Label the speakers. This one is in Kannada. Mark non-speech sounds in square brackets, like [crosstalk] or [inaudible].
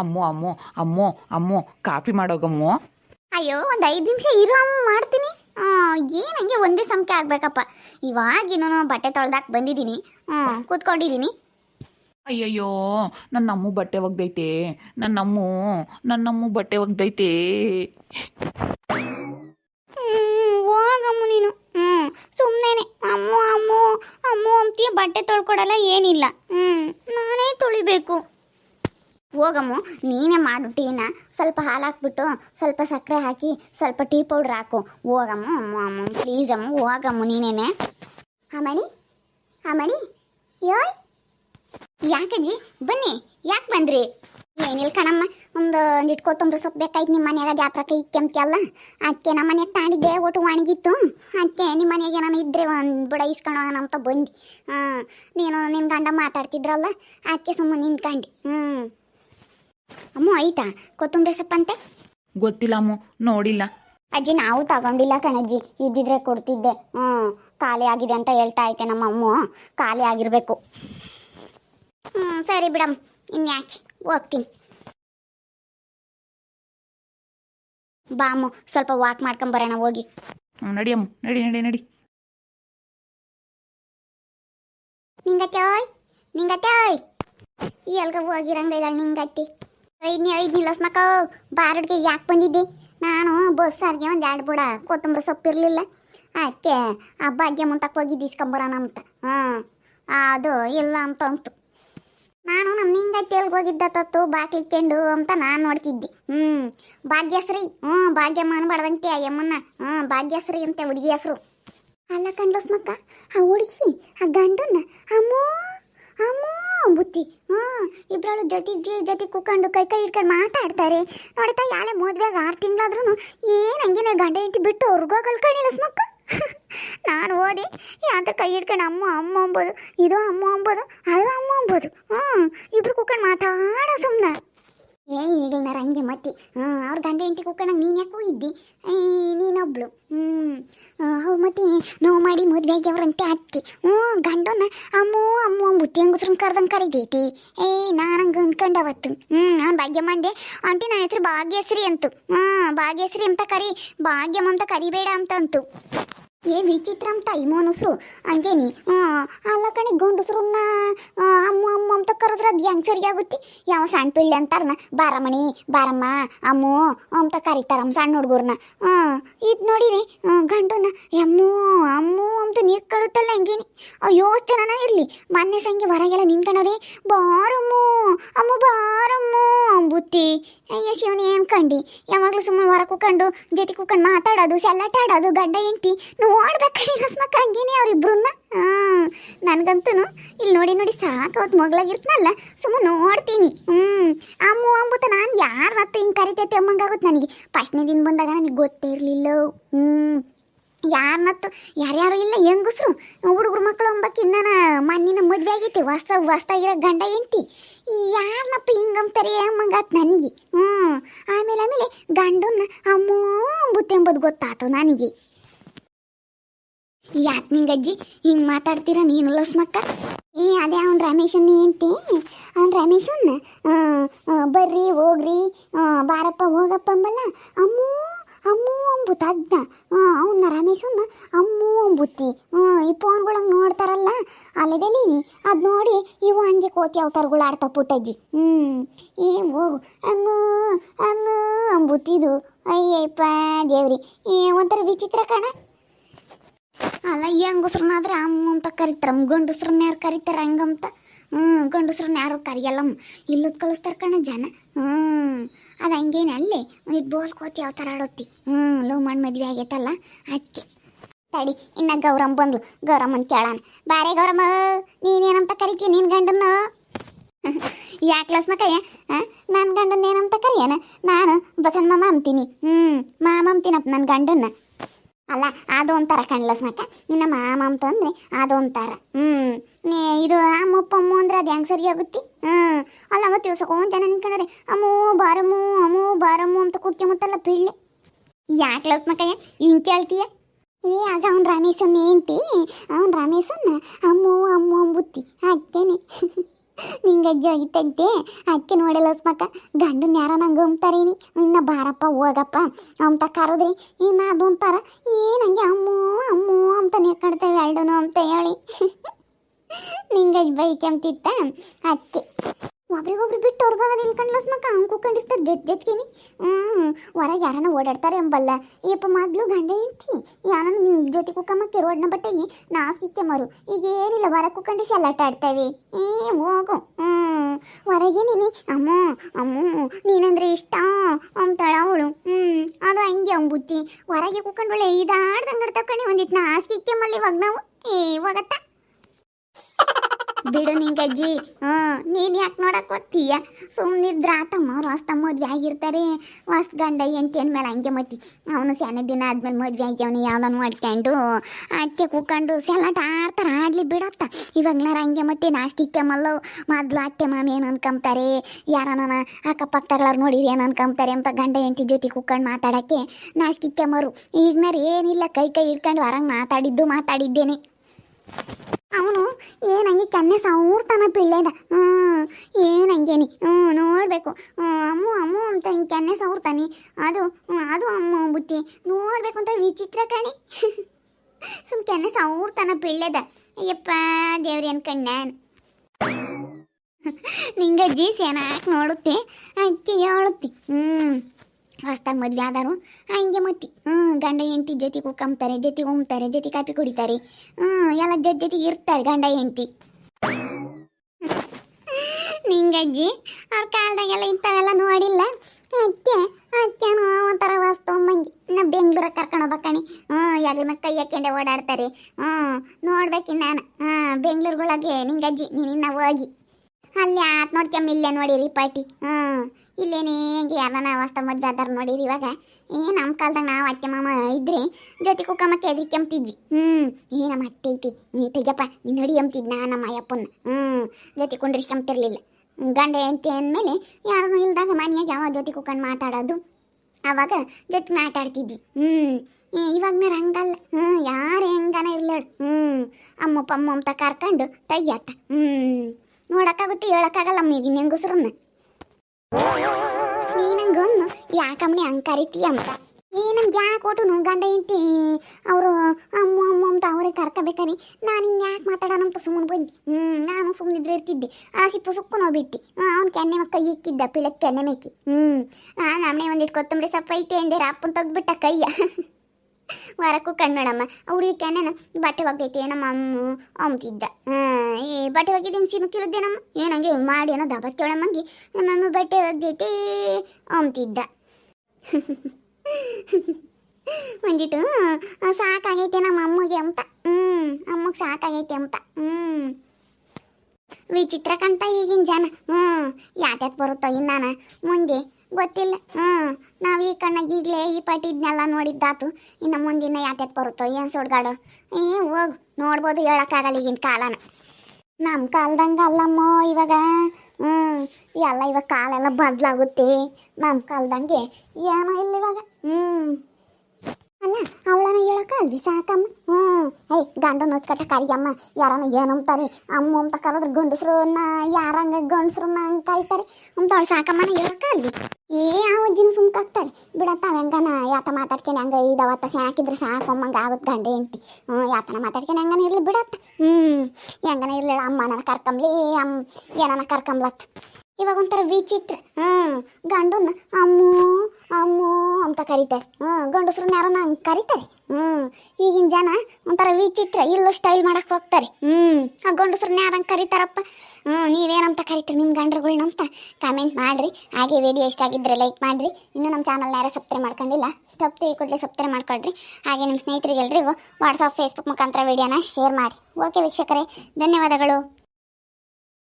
Speaker 1: ಅಮ್ಮೋ ಅಮ್ಮ ಅಮ್ಮೋ ಅಮ್ಮೋ ಕಾಫಿ ಮಾಡೋಗಮ್ಮ.
Speaker 2: ಅಯ್ಯೋ ಒಂದು ಐದು ನಿಮಿಷ ಇರು ಅಮ್ಮ ಮಾಡ್ತೀನಿ. ಏನು ಹಂಗೆ ಒಂದೇ ಸಮಕೆ ಆಗ್ಬೇಕಪ್ಪ. ಇವಾಗಿನ ಬಟ್ಟೆ ತೊಳ್ದಾಕ್ ಬಂದಿದ್ದೀನಿ. ಹ್ಞೂ ಕೂತ್ಕೊಂಡಿದ್ದೀನಿ
Speaker 1: ಅಯ್ಯಯ್ಯೋ ನನ್ನ ಅಮ್ಮ ಬಟ್ಟೆ ಒಗ್ದೈತೆ. ನನ್ನ ಅಮ್ಮು ನನ್ನ ಅಮ್ಮ ಬಟ್ಟೆ ಒಗ್ದೈತೆ.
Speaker 2: ಹೋಗಮ್ಮ ನೀನು. ಹ್ಞೂ ಸುಮ್ಮನೆ ಅಮ್ಮು ಅಮ್ಮು ಅಮ್ಮು ಅಂತೀಯ ಬಟ್ಟೆ ತೊಳ್ಕೊಡಲ್ಲ ಏನಿಲ್ಲ. ಹ್ಞೂ ನಾನೇ ತೊಳಿಬೇಕು. ಹೋಗಮ್ಮ, ನೀನೇ ಮಾಡು ಟೀನ. ಸ್ವಲ್ಪ ಹಾಲು ಹಾಕ್ಬಿಟ್ಟು ಸ್ವಲ್ಪ ಸಕ್ಕರೆ ಹಾಕಿ, ಸ್ವಲ್ಪ ಟೀ ಪೌಡ್ರ್ ಹಾಕು. ಹೋಗಮ್ಮ, ಅಮ್ಮ ಪ್ಲೀಸ್ ಅಮ್ಮ, ಹೋಗಮ್ಮ ನೀನೇನೆ. ಅಮ್ಮಣಿ ಅಮ್ಮಣಿ ಯೋಯ್ ಯಾಕಜ್ಜಿ ಬನ್ನಿ, ಯಾಕೆ ಬಂದ್ರಿ? ಏನಿಲ್ಲ ಕಣಮ್ಮ, ಒಂದು ಒಂದಿಟ್ಟು ಕೊತ್ತಂಬರಿ ಸೊಪ್ಪು ಬೇಕಾಯ್ತು ನಿಮ್ಮ ಮನೆಯಾಗ ಜಾತ್ರಕ್ಕೆ ಕೈ ಅಲ್ಲ? ಅದಕ್ಕೆ ನಮ್ಮ ಮನೆಗೆ ತಾಂಡಿದ್ದೆ, ಒಟ್ಟು ಒಣಗಿತ್ತು. ಅದಕ್ಕೆ ನಿಮ್ಮ ಮನೆಗೆ ನಾನು ಇದ್ರೆ ಒಂದು ಬುಡ ಇಸ್ಕೊಳ್ಳೋಣ ಅಂತ ಬಂದು ಹಾಂ ನೀನು ನಿನ್ನ ಗಂಡ ಮಾತಾಡ್ತಿದ್ರಲ್ಲ ಅದಕ್ಕೆ ಸುಮ್ಮನೆ ನಿನ್ಕಂಡು ಹ್ಞೂ ಅಮ್ಮ ಐತಾ ಕೊತ್ತಂಬರಿ ಸೊಪ್ಪಂತೆ
Speaker 1: ಗೊತ್ತಿಲ್ಲ ಅಮ್ಮ ನೋಡಿಲ್ಲ.
Speaker 2: ಅಜ್ಜಿ ನಾವು ತಗೊಂಡಿಲ್ಲ ಕಣಜ್ಜಿ. ಇದ್ದಿದ್ರೆ ಕೊಡ್ತಿದ್ದೆ. ಹ್ಮ್ ಖಾಲಿ ಆಗಿದೆ ಅಂತ ಹೇಳ್ತಾ ಐತೆ ನಮ್ಮ ಅಮ್ಮ. ಖಾಲಿ ಆಗಿರಬೇಕು. ಹ್ಮ್ ಸರಿ ಬಿಡಮ್ಮ. ಇನ್ಯಾಕೆ ಹೋಗ್ತೀನಿ. ಬಾ ಅಮ್ಮ ಸ್ವಲ್ಪ ವಾಕ್ ಮಾಡ್ಕೊಂಬರೋಣ ಹೋಗಿ.
Speaker 1: ನಡಿಯಮ್ಮ ನಡಿ ನಡಿ ನಡಿ ನಡಿ ನಡಿ.
Speaker 2: ನಿಂಗತ್ತೆ ಓಯ್. ಎಲ್ಗ ಹೋಗಿರಂಗ ಇದ್ದಾಳೆ ನಿಂಗತ್ತಿ. ಐದ್ನಿ ಐದು ನಿಲ್ಲಸ್ ಮಕ್ಕ ಬಾರಡ್ಗೆ ಯಾಕೆ ಬಂದಿದ್ದೆ? ನಾನು ಬಸ್ ಸಾರಿಗೆ ಒಂದು ಎರಡು ಬುಡ ಕೊತ್ತಂಬರಿ ಸೊಪ್ಪು ಇರಲಿಲ್ಲ. ಅದಕ್ಕೆ ಆ ಭಾಗ್ಯ ಮುಂತಕ್ಕೆ ಹೋಗಿದ್ದು ಇಸ್ಕೊಂಬರೋಣ ಅಂತ. ಹಾಂ, ಅದು ಇಲ್ಲ ಅಂತ ಅಂತು. ನಾನು ನಮ್ಮ ಹಿಂಗೆ ಎಲ್ಗೆ ಹೋಗಿದ್ದ ತತ್ತು ಬಾಕ್ಲಿಕ್ಕೊಂಡು ಅಂತ ನಾನು ನೋಡ್ತಿದ್ದೆ. ಹ್ಞೂ ಭಾಗ್ಯಶ್ರೀ. ಹ್ಞೂ ಭಾಗ್ಯಮ್ಮ ಅನ್ಬಾರ್ದಂತೆ ಆ ಯಮ್ಮನ್ನ. ಹ್ಞೂ ಭಾಗ್ಯಶ್ರೀ ಅಂತ ಹುಡುಗಿ ಹೆಸರು. ಅಲ್ಲ ಕಂಡ್ಲಸ್ಮಕ್ಕ ಆ ಹುಡುಗಿ, ಆ ಗಂಡನ್ನ ಅಮ್ಮೋ ಅಮ್ಮೋ, ಬುತ್ತಿ. ಹ್ಞೂ ಇಬ್ಬರಳು ಜೊತೆ ಜೊತೆ ಕುತ್ಕೊಂಡು ಕೈ ಕೈ ಹಿಡ್ಕೊಂಡು ಮಾತಾಡ್ತಾರೆ. ನೋಡ್ತಾ ಯಾಳೆ ಮದುವೆಗೆ ಆರು ತಿಂಗಳಾದ್ರೂ ಏನು ಹಂಗೇನೆ ಗಂಡ ಹೆಂಡತಿ ಬಿಟ್ಟು ಅವ್ರಿಗೋಗಲ್ ಕಲ್ಕೊಂಡಿಲ್ಲ ಸ್ಮಕ್ಕ [laughs] ನಾನು ಓದಿ ಅಂತ ಕೈ ಹಿಡ್ಕೊಂಡು ಅಮ್ಮ ಅಮ್ಮ ಅಂಬೋದು, ಇದು ಅಮ್ಮ ಅಂಬೋದು, ಅದು ಅಮ್ಮ ಅಂಬೋದು. ಹ್ಞೂ ಇಬ್ರು ಕುತ್ಕೊಂಡು ಮಾತಾಡೋ ಸುಮ್ಮನೆ ಏನ್ ಈಗಲ್ನಾರ ಹಂಗೆ ಮತ್ತೆ ಅವ್ರ ಗಂಡ ಹೆಂಡತಿ ಕುಕ್ಕಣಂಗೆ ನೀನು ಯಾಕೋ ಇದ್ದಿ ಏ, ನೀನೊಬ್ಳು. ಹ್ಞೂ ಹೌದು ಮತ್ತೆ ನೋವು ಮಾಡಿ ಮದುವೆ ಆಗ್ಯವ್ರಂತೆ ಅಕ್ಕಿ. ಹ್ಞೂ, ಗಂಡನ ಅಮ್ಮು, ಅಮ್ಮ ಮುತ್ತಿ ಹೆಂಗಸ್ರನ್ನ ಕರ್ದಂಗೆ ಕರಿದೈತಿ ಏ ನಾನು ಹಂಗೆ ಅನ್ಕೊಂಡೆ ಅವತ್ತು ಹ್ಞೂ ನಾನು ಭಾಗ್ಯಮ್ಮ ಅಂದೆ ಆಂಟಿ ನನ್ನ ಹೆಸರು ಭಾಗ್ಯಶ್ರೀ ಅಂತು. ಹಾಂ ಭಾಗ್ಯಶ್ರೀ ಅಂತ ಕರಿ, ಭಾಗ್ಯಮ್ಮ ಅಂತ ಕರಿಬೇಡ ಅಂತ ಅಂತು. ಏ, ವಿಚಿತ್ರ ಅಂತ, ಇಮೋನಸ್ರು. ಹಂಗೇನಿ. ಹ್ಞೂ ಕಣೆ ಗಂಡಸ್ರನ್ನ ಅಮ್ಮ ಅಮ್ಮ ಅಂತ ಕರೆದ್ರೆ ಅದು ಹೆಂಗೆ ಸರಿಯಾಗುತ್ತೆ ಯಾವ ಸಣ್ಣ ಪಿಳ್ಳೆ ಅಂತಾರನ? ಬಾರಮಣಿ ಬಾರಮ್ಮ, ಅಮ್ಮು ಅಂತ ಕರೀತಾರಮ್ಮ ಸಣ್ಣ ಹುಡುಗರ್ನ. ಹಾಂ ಇದು ನೋಡಿರಿ ಗಂಡನ ಅಮ್ಮು ಅಮ್ಮು ಅಂತ ನೀ ಕಳುತ್ತಲ್ಲ ಹಂಗೇನಿ? ಅಯ್ಯೋ ಜನ ಇರಲಿ. ಮೊನ್ನೆ ಸಂಜೆ ಹೊರಗೆಲ್ಲ ನಿಂತ್ಕೊಂಡವ್ರಿ, ಬಾರಮ್ಮು, ಅಮ್ಮ, ಬಾರಮ್ಮು ಅಂಬುತ್ತಿ. ಅಯ್ಯ, ಶಿವನೇ ಅನ್ಕಂಡು ಯಾವಾಗಲೂ ಸುಮ್ಮನೆ ಹೊರ ಕುತ್ಕೊಂಡು, ಜೊತೆ ಕುಕ್ಕಂಡು ಮಾತಾಡೋದು, ಸೆಲ್ಲಾಟಾಡೋದು, ಗಂಡ, ಹೆಂಡತಿ ನೋಡ್ಬೇಕು ಹಸ್ಮಕ್ಕ ಹಂಗೇನೆ ಅವ್ರಿಬ್ರನ್ನ? ಹಾಂ ನನಗಂತೂ ಇಲ್ಲಿ ನೋಡಿ ನೋಡಿ ಸಾಕು ಅವತ್ತು ಮಗಳಾಗಿರ್ತನಲ್ಲ ಸುಮ್ಮನೆ ನೋಡ್ತೀನಿ. ಹ್ಞೂ ಅಮ್ಮು ಅಂಬುತ್ತ ನಾನು ಯಾರು ಮತ್ತೆ ಹಿಂಗೆ ಕರಿತೈತೆ ಅಮ್ಮಂಗಾಗುತ್ತೆ ನನಗೆ. ಫಸ್ಟ್ನೇ ದಿನ ಬಂದಾಗ ನನಗೆ ಗೊತ್ತೇ ಇರಲಿಲ್ಲ. ಹ್ಞೂ ಮತ್ತು ಯಾರ್ಯಾರು ಇಲ್ಲ, ಹೆಂಗಸ್ರು. ಹುಡುಗರು ಮಕ್ಕಳು ಅಂಬಕ್ಕಿನ್ನ ಮಣ್ಣಿನ ಮದುವೆ ಆಗೈತಿ, ಹೊಸ, ಹೊಸ್ದಾಗಿರೋ ಗಂಡ ಹೆಂಡ್ತಿ. ಯಾರನ್ನಪ್ಪ ಹಿಂಗಂತಾರೆ ಅಮ್ಮಂಗಾತ್ ನನಗೆ. ಹ್ಞೂ ಆಮೇಲೆ ಆಮೇಲೆ ಗಂಡನ್ನ ಅಮ್ಮೋ ಅಂಬುತ್ತೆ ಎಂಬುದು ಗೊತ್ತಾತು ನನಗೆ. ಯಾಕೆ ನಿಂಗಜ್ಜಿ? ಹಿಂಗೆ ಮಾತಾಡ್ತೀರ ನೀನು ಲಸ್ಮಕ್ಕ? ಏ, ಅದೇ ಅವ್ನು ರಮೇಶನ್ ಏಂತಿ ಅವ್ನು ರಮೇಶನ್? ಬರ್ರಿ, ಹೋಗ್ರಿ. ಬಾರಪ್ಪ, ಹೋಗಪ್ಪ ಅಂಬಲ್ಲ? ಅಮ್ಮೂ ಅಮ್ಮೂ ಅಂಬುತ್ತ ಅಜ್ಜ. ಅವನ್ನ ರಮೇಶನ್ನ ಅಮ್ಮೂ ಅಂಬುತ್ತಿ. ಈ ಫೋನ್ಗಳಂಗೆ ನೋಡ್ತಾರಲ್ಲ? ಅಲ್ಲದಲ್ಲಿ ಅದು ನೋಡಿ ಇವು ಹಂಗೆ ಕೋತಿ ಅವತಾರಗಳು ಆಡ್ತಾ ಪುಟ್ಟಜ್ಜಿ. ಹ್ಞೂ ಏ ಹೋಗು. ಅಮ್ಮೂ ಅಮ್ಮೂ ಅಂಬುತ್ತಿದು. ಅಯ್ಯಪ್ಪ ದೇವ್ರಿ. ಏ, ಒಂಥರ ವಿಚಿತ್ರ ಕಣ. ಅಲ್ಲ, ಈ ಹೆಂಗಸ್ರನ್ನಾದ್ರೆ ಅಮ್ಮ ಅಂತ ಕರಿತಾರಮ್ಮ ಗಂಡಸ್ರನ್ನ ಯಾರು ಕರಿತಾರ ಹಂಗಂತ? ಹ್ಞೂ ಗಂಡಸ್ರನ್ನ ಯಾರು ಕರಿಯಲ್ಲಮ್ಮ ಇಲ್ಲದ ಕಳಿಸ್ತಾರ ಕಣ ಜನ. ಹ್ಞೂ ಅದು ಹಂಗೇನೆ ಅಲ್ಲೇ? ಇಟ್ಟು ಬೋಲ್ ಕೋತಿ ಯಾವ ಥರ ಆಡೋತಿ? ಹ್ಞೂ ಲವ್ ಮಾಡಿ ಮದ್ವೆ ಆಗೈತಲ್ಲ? ಅದಕ್ಕೆ ತಡಿ, ಇನ್ನ ಗೌರಮ್ಮ ಬಂದ್ಲು. ಗೌರಮ್ಮನ ಕೇಳಾನ. ಬಾರೆ ಗೌರಮ್ಮ, ನೀನೇನಂತ ಕರಿತೀಯ ನಿನ್ನ ಗಂಡನ್ನ? [laughs] ಯಾಕೆ ಕ್ಲಾಸ್ ಮಕ್ಕಯ್ಯ ನನ್ನ ಗಂಡನ ಏನಂತ ಕರಿಯನ? ನಾನು ಬಸಣ್ಣ ಮಾಮ ಅಂತೀನಿ. ಹ್ಞೂ ಮಾಮ ಅಂತೀನಪ್ಪ ನನ್ನ ಗಂಡನ್ನ. ಅಲ್ಲ, ಅದು ಒಂಥರ ಕಣ್ಲಸ್ ಮಕ್ಕ ನಿನ್ನ ಮಾಮ ಅಂತಂದ್ರೆ ಅದು ಒಂಥರ. ಹ್ಞೂ ಇದು ಅಮ್ಮಪ್ಪ ಅಮ್ಮ ಅಂದ್ರೆ ಅದು ಹೆಂಗೆ ಸರಿ ಆಗುತ್ತೆ? ಹ್ಞೂ ಅಲ್ಲ, ಅವತ್ತು ದಿವ್ಸಕ್ಕೊಂದು ಜನ ನಿಂತ್ಕೊಂಡ್ರೆ ಅಮ್ಮೋ, ಬಾರಮ್ಮು ಅಮ್ಮೋ, ಬಾರಮ್ಮು ಅಂತ ಕುಕ್ಕೆ ಮುತ್ತಲ್ಲ ಪಿಳ್ಳೆ. ಯಾಕೆ ಲಸ್ ಮಕ್ಕಯ್ಯ ಹಿಂಗೆ ಕೇಳ್ತೀಯ? ಏ, ಆಗ ಅವ್ನು ರಮೇಶನ್ ಏಂಟಿ ಅವ್ನು ರಮೇಶನ್ನ ಅಮ್ಮೋ ಅಮ್ಮೋ ಅಂಬುತ್ತಿ. ಅಜ್ಜನೆ. [laughs] ನಿಂಗೆ ಅಜ್ಜಿ ಆಗಿತ್ತಂತೆ? ಅದಕ್ಕೆ ನೋಡಲ್ಲ ಸ್ಮಕ್ಕ. ಗಂಡನ ಯಾರ ನಂಗೆ ಅಂತಾರೇನಿ ಇನ್ನ ಬಾರಪ್ಪ, ಹೋಗಪ್ಪ. ಅಂತ ಕರೆದ್ರಿ. ಇನ್ನು ಅದು ಅಂತಾರ ಏನಂಗೆ ಅಮ್ಮೋ ಅಮ್ಮೋ ಅಂತ ನೆಕ್ಕಡ್ತೇವೆ ಎರಡೂ ಅಂತ ಹೇಳಿ. ನಿಂಗೆ ಬೈಕ್ ಅಂತಿತ್ತ ಅದಕ್ಕೆ ಒಬ್ರಿಗೊಬ್ರು ಬಿಟ್ಟು ಹೊರ್ಗೋಗೋದು ಇಲ್ಲಿ ಕಣ್ಲ ಸ್ಮಕ್ಕ? ಅವ್ನು ಕೂಕೊಂಡಿರ್ತಾರೆ ಜೊತೆ ಜೊತೆಗೇನಿ ಹ್ಞೂ ಹೊರಗೆ ಯಾರನ್ನ ಓಡಾಡ್ತಾರೆ ಎಂಬಲ್ಲ ಏಪ್ಪ ಮೊದಲು ಗಂಡ ಇರ್ತಿ ಯಾರನ್ನ ನಿಮ್ಮ ಜೊತೆ ಕುಕ್ಕಮ್ಮಕ್ಕೆ ರೋಡ್ನ ಬಟ್ಟೆಗೆ? ನಾಸ್ಕಿಕ್ಕೆ ಮರು ಈಗ ಏನಿಲ್ಲ ಹೊರ ಕುಕ್ಕಂಡು ಸೆಲ್ಲಾಟ ಆಡ್ತಾವೆ. ಏ, ಹೋಗು. ಹ್ಞೂ ಹೊರಗೆ ನೀನಿ. ಅಮ್ಮ, ಅಮ್ಮು, ನೀನಂದ್ರೆ ಇಷ್ಟ. ಅಂತಾಳ ಅವಳು. ಹ್ಞೂ ಅದು ಹಂಗೆ ಬುತ್ತಿ ಹೊರಗೆ ಕುಕ್ಕಂಡು ಇದಾಡ್ದಂಗೆ ತಕೊಂಡಿ ಒಂದಿಟ್ಟು ನಾಸ್ಕಿಕ್ಕೆ ಮಲ್ಲಿ ಇವಾಗ ನಾವು. ಏ ಹೋಗತ್ತ ಬಿಡು ನಿಂಗಜ್ಜಿ ಹ್ಞೂ ನೀನು ಯಾಕೆ ನೋಡಕ್ ಹೋಗ್ತೀಯ ಸುಮ್ಮನಿದ್ರ ಆತಮ್ಮ ಅವ್ರು ಮದುವೆ ಆಗಿರ್ತಾರೆ. ಹೊಸ ಗಂಡ ಎಂಟಿ ಮೇಲೆ ಹಂಗೆ ಮತ್ತಿ. ಅವನು ಸಣ್ಣ ದಿನ ಆದ್ಮೇಲೆ ಮದ್ವೆ ಆಗ್ಯವನು ಯಾವ್ದನ್ನು ಮಾಡ್ಕೊಂಡು ಅಕ್ಕೆ ಕೂಕೊಂಡು ಸೆಲಾಟ ಆಡ್ತಾರ, ಆಡ್ಲಿ ಬಿಡತ್ತ ಇವಾಗ್ಲಾರ ಹಂಗೆ ಮತ್ತೆ ನಾಸ್ತಿಕ್ಕೆ ಮಲ್ಲೋ ಮೊದ್ಲು ಅತ್ತೆ, ಮಾಮಿ ಏನು ಅನ್ಕೊಂತಾರೆ ಯಾರನ ಅಕ್ಕಪಕ್ಕಗಳವ್ರು ನೋಡಿ ಏನು ಅನ್ಕೊಂತಾರೆ ಅಂತ ಗಂಡ ಎಂಟಿ ಜೊತೆ ಕೂಕೊಂಡು ಮಾತಾಡಕ್ಕೆ ನಾಸ್ತಿಕ್ಕೆ ಮರು ಏನಿಲ್ಲ, ಕೈ ಕೈ ಹಿಡ್ಕೊಂಡು ಹೊರಂಗೆ ಮಾತಾಡಿದ್ದು ಮಾತಾಡಿದ್ದೇನೆ. ಅವನು ಏನಂಗೆ ಕೆನ್ನೆ ಸೌರ್ತಾನ ಪಿಳ್ಳೆದ ಹ್ಞೂ ಏನಂಗೇನಿ ಹ್ಞೂ ನೋಡಬೇಕು. ಅಮ್ಮು ಅಮ್ಮು ಅಂತ ಹಿಂಗೆ ಕೆನ್ನೆ ಸೌರ್ತಾನೆ. ಅದು ಅದು ಅಮ್ಮ ಬುತ್ತಿ ನೋಡಬೇಕು ಅಂತ ವಿಚಿತ್ರ ಕಣಿ. [laughs] ಸುಮ್ ಕೆನ್ನೆ ಸೌರ್ತಾನ ಪಿಳ್ಳೆದ ಅಯ್ಯಪ್ಪ, ದೇವ್ರಿ ಅನ್ಕಂಡ [laughs] ನಿಂಗೆ ಅಜ್ಜಿ ಏನಾಕ್ ನೋಡುತ್ತೆ? ಅಜ್ಜಿ ಹೇಳುತ್ತಿ ಹ್ಞೂ ಹೊಸ್ದಾಗಿ ಮದ್ವೆ ಆದಾರು ಹಂಗೆ ಮತ್ತಿ. ಹ್ಞೂ ಗಂಡ ಹೆಂಡತಿ ಜೊತೆ ಕುಕ್ಕಂತಾರೆ ಜೊತೆ ಉಮ್ತಾರೆ, ಜೊತೆ ಕಾಪಿ ಕುಡಿತಾರೆ. ಹ್ಞೂ ಎಲ್ಲ ಜೊತೆ ಜೊತೆಗೆ ಇರ್ತಾರೆ ಗಂಡ ಹೆಂಡತಿ. ನಿಂಗಜ್ಜಿ, ಅವ್ರ ಕಾಲದಾಗೆಲ್ಲ ಇಂಥವೆಲ್ಲ ನೋಡಿಲ್ಲ. ಅದಕ್ಕೆ ಅದಕ್ಕೇನೋ ಒಂಥರ ವಸ್ತು ಮಂಗಿ ನಾ ಬೆಂಗ್ಳೂರ ಕರ್ಕೊಂಡು ಹೋಗ್ಬೇಕಣಿ ಹ್ಞೂ ಯಾಗಲಿ ಮತ್ತೆ ಕೈ ಹಾಕ್ಯಂಡೆ ಓಡಾಡ್ತಾರೆ. ಹ್ಞೂ ನೋಡ್ಬೇಕಿ ನಾನು. ಹಾಂ ಬೆಂಗ್ಳೂರ್ಗೊಳಗೆ ನಿಂಗಜ್ಜಿ, ನೀನಿನ್ನ ಹೋಗಿ. ಅಲ್ಲಿ ಆತ್ ನೋಡ್ಕೊಂಬ ಇಲ್ಲೇ ನೋಡಿರಿ ಪಾಟಿ. ಹ್ಞೂ. ಇಲ್ಲೇನೇ ಹಂಗೆ ಯಾರನ್ನ ಅವಸ್ಥ ಮದ್ವೆ ಅದಾರ ನೋಡಿರಿ ಇವಾಗ. ಏ ನಮ್ಮ ಕಾಲ್ದಾಗ ನಾವು ಅತ್ತೆ ಮಾಮ ಇದ್ರೆ ಜೊತೆ ಕುಕ್ಕಮ್ಮ ಎದ್ರಿಕೆ ಅಂಬ್ತಿದ್ವಿ ಹ್ಞೂ. ಏ ನಮ್ಮ ಅತ್ತೆ ಐತಿ. ನೀ ತೆಗಿಯಪ್ಪ, ನೀನು ನಡಿ ಅಂತಿದ್ ನಾ ನಮ್ಮ ಅಯ್ಯಪ್ಪನ ಹ್ಞೂ. ಜೊತೆ ಕುಂಡ್ರಿಸ್ಕೊಂತಿರ್ಲಿಲ್ಲ ಗಂಡ ಹೆಂಡತಿ ಅಂದಮೇಲೆ ಯಾರನ್ನೂ ಇಲ್ದಾಗ ಮನೆಯಾಗ ಯಾವ ಜೊತೆ ಕುಕ್ಕಂಡು ಮಾತಾಡೋದು? ಆವಾಗ ಜೊತೆ ಮಾತಾಡ್ತಿದ್ವಿ. ಹ್ಞೂ. ಇವಾಗ ನಾರು ಹಂಗಲ್ಲ. ಹ್ಞೂ, ಯಾರು ಹೆಂಗನ ಇರ್ಲಾಡು ಹ್ಞೂ. ಅಮ್ಮ ಪಮ್ಮ ಅಂತ ಕರ್ಕೊಂಡು ತೆಗಿಯತ್ತ. ಹ್ಞೂ. ನೋಡಕ್ಕಾಗುತ್ತೆ, ಹೇಳಕ್ಕಾಗಲ್ಲ ಅಮ್ಮಿಗೆ ಹೆಂಗಸ್ರನ್ನ ನೀನಂಗೊಂದು ಯಾಕಮ್ಮನೆ ಹಂಗೆ ಕರಿತೀಯ ಅಂತ. ಏ, ನಮ್ಗೆ ಯಾಕೆ ಒಟ್ಟು ಗಂಡ ಹೆಂಡತಿ? ಅವರು ಅಮ್ಮ ಅಮ್ಮ ಅಂತ ಅವರೇ ಕರ್ಕೋಬೇಕಾರೆ. ನಾನು ಇನ್ನು ಯಾಕೆ ಮಾತಾಡೋಣ ಅಂತ ಸುಮ್ಮನೆ ಬಂದು. ಹ್ಞೂ ನಾನು ಸುಮ್ಮನಿದ್ರೆ ಇರ್ತಿದ್ದೆ. ಆ ಸಿಪ್ಪು ಸುಕ್ಕು ನಾವು ಬಿಟ್ಟು. ಅವ್ನು ಕೆನ್ನೆ ಮಕ್ಕ ಇಕ್ಕಿದ್ದ ಪಿಳಕ್ಕೆ ಕೆನ್ನೆ ಮೇಕಿ. ಹ್ಞೂ ನಾನು ಅಮ್ಮನೆ ಒಂದಿಟ್ಟು ಕೊತ್ತಂಬರಿ ಸೊಪ್ಪು ಐತೆ ಅಂದೆ ಅಪ್ಪನ ತೆಗ್ದುಬಿಟ್ಟ ಕೈಯ. ವಾರಕ್ಕೂ ಕಣ್ಣೋಡಮ್ಮ ಹುಡುಗಿ ಕೆನ್ನೆನ ಬಟ್ಟೆ ಒಗ್ಗೈತೆ ನಮ್ಮ ಅಮ್ಮ ಅಂತಿದ್ದ ಹಾಂ ಈ ಬಟ್ಟೆ ಒಗಿದೀನಿ ಸಿಮಕ್ಕಿರುತ್ತೇನಮ್ಮ ಏನಂಗೆ ಮಾಡಿ ಅನ್ನೋ ದಬಕ್ಕೆ ಕೇಳಮ್ಮಂಗೆ ನಮ್ಮಮ್ಮ ಬಟ್ಟೆ ಒಗ್ದೈತೆ ಅಂತಿದ್ದ ಒಂದಿಟ್ಟು ಸಾಕಾಗೈತೆ ನಮ್ಮ ಅಮ್ಮಗೆ ಅಂತ. ಹ್ಞೂ ಅಮ್ಮಗೆ ಸಾಕಾಗೈತೆ ಅಂತ. ಹ್ಞೂ ವಿಚಿತ್ರ ಕಂಟ ಈಗಿನ ಜನ. ಹ್ಞೂ ಯಾತ್ಯಾತ್ ಬರುತ್ತೋ ಇನ್ನಾನ? ಮುಂದೆ ಗೊತ್ತಿಲ್ಲ. ಹ್ಞೂ ನಾವು ಈ ಕಣ್ಣಾಗ ಈಗಲೇ ಈ ಪಾಟಿ ಇದನ್ನೆಲ್ಲ ನೋಡಿದ್ದಾತು. ಇನ್ನು ಮುಂದಿನ ಯಾತ್ಯಾತ್ ಬರುತ್ತೋ ಏನು ಸುಡ್ಗಾಡು? ಏ, ಹೋಗು, ನೋಡ್ಬೋದು, ಹೇಳೋಕ್ಕಾಗಲ್ಲ ಈಗಿನ ಕಾಲನ. ನಮ್ಮ ಕಾಲದಂಗೆ ಅಲ್ಲಮ್ಮ ಇವಾಗ. ಹ್ಞೂ ಎಲ್ಲ ಇವಾಗ ಕಾಲೆಲ್ಲ ಬದಲಾಗುತ್ತೆ. ನಮ್ಮ ಕಾಲ್ದಂಗೆ ಏನೋ ಇಲ್ಲ ಇವಾಗ. ಹ್ಞೂ ಅಲ್ವಿ ಸಾಕಮ್ಮ. ಹ್ಞೂ ಏಯ್ ಗಂಡ ನೋಚ್ಕಟ್ಟ ಕರಿಯಮ್ಮ. ಯಾರನ್ನ ಏನಂತಾರೆ ಅಮ್ಮ ಅಂತ ಕರೆದ್ರೆ ಗಂಡಸ್ರನ್ನ ಯಾರಂಗ ಗಂಡಸ್ರನ್ನ ಹಂಗೆ ಕರಿತಾರೆ ಅಂತಾಳು ಸಾಕಮ್ಮನ ಇರಕ್ಕ ಅಲ್ವಿ ಏ, ಆ ಅಜ್ಜಿನ ಸುಮ್ಕಾಗ್ತಾಳೆ. ಬಿಡತ್ತ ಹೆಂಗನ ಯಾತ ಮಾತಾಡ್ಕೊಂಡು ಹಂಗ ಇದಾವತ್ತ ಸಾಕಿದ್ರೆ ಸಾಕಮ್ಮಂಗ ಆಗುತ್ತೆ ಗಂಡ ಹೆಂಡ್ತಿ. ಹ್ಞೂ ಯಾತನ ಮಾತಾಡ್ಕೊಂಡು ಹೆಂಗನ ಇರ್ಲಿ ಬಿಡತ್ತ ಹ್ಞೂ ಹೆಂಗನ ಇರ್ಲಿಲ್ಲ ಅಮ್ಮನ ಕರ್ಕಂಬ್ಲಿ ಅಮ್ಮ ಏನನ ಕರ್ಕಂಬ್ಲತ್ತ ಇವಾಗ ಒಂಥರ ವಿಚಿತ್ರ. ಹಾಂ, ಗಂಡನ್ನ ಅಮ್ಮು ಅಮ್ಮು ಅಂತ ಕರೀತಾರೆ. ಹಾಂ, ಗಂಡಸ್ರನ್ನ ಯಾರನ್ನ ಹಂಗೆ ಕರೀತಾರೆ? ಹ್ಞೂ ಈಗಿನ ಜನ ಒಂಥರ ವಿಚಿತ್ರ, ಇಲ್ಲೂ ಸ್ಟೈಲ್ ಮಾಡಕ್ಕೆ ಹೋಗ್ತಾರೆ. ಹ್ಞೂ ಆ ಗಂಡಸ್ರನ್ನ ಯಾರಂಗೆ ಕರೀತಾರಪ್ಪ? ಹ್ಞೂ ನೀವೇನಂತ ಕರಿತೀರಿ ನಿಮ್ಮ ಗಂಡ್ರುಗಳ್ನ ಅಂತ ಕಾಮೆಂಟ್ ಮಾಡಿರಿ. ಹಾಗೆ ವಿಡಿಯೋ ಇಷ್ಟ ಆಗಿದ್ರೆ ಲೈಕ್ ಮಾಡಿರಿ. ಇನ್ನು ನಮ್ಮ ಚಾನಲ್ನ ಯಾರು ಸಬ್ಸ್ಕ್ರೈಬ್ ಮಾಡ್ಕೊಂಡಿಲ್ಲ ತಪ್ಪು ಈ ಕೂಡಲೇ ಸಬ್ಸ್ಕ್ರೈಬ್ ಮಾಡ್ಕೊಳ್ರಿ. ಹಾಗೆ ನಿಮ್ಮ ಸ್ನೇಹಿತರಿಗೆಲ್ರಿಗೂ ವಾಟ್ಸಪ್ ಫೇಸ್ಬುಕ್ ಮುಖಾಂತರ ವಿಡಿಯೋನ ಶೇರ್ ಮಾಡಿ ಓಕೆ ವೀಕ್ಷಕರೇ, ಧನ್ಯವಾದಗಳು.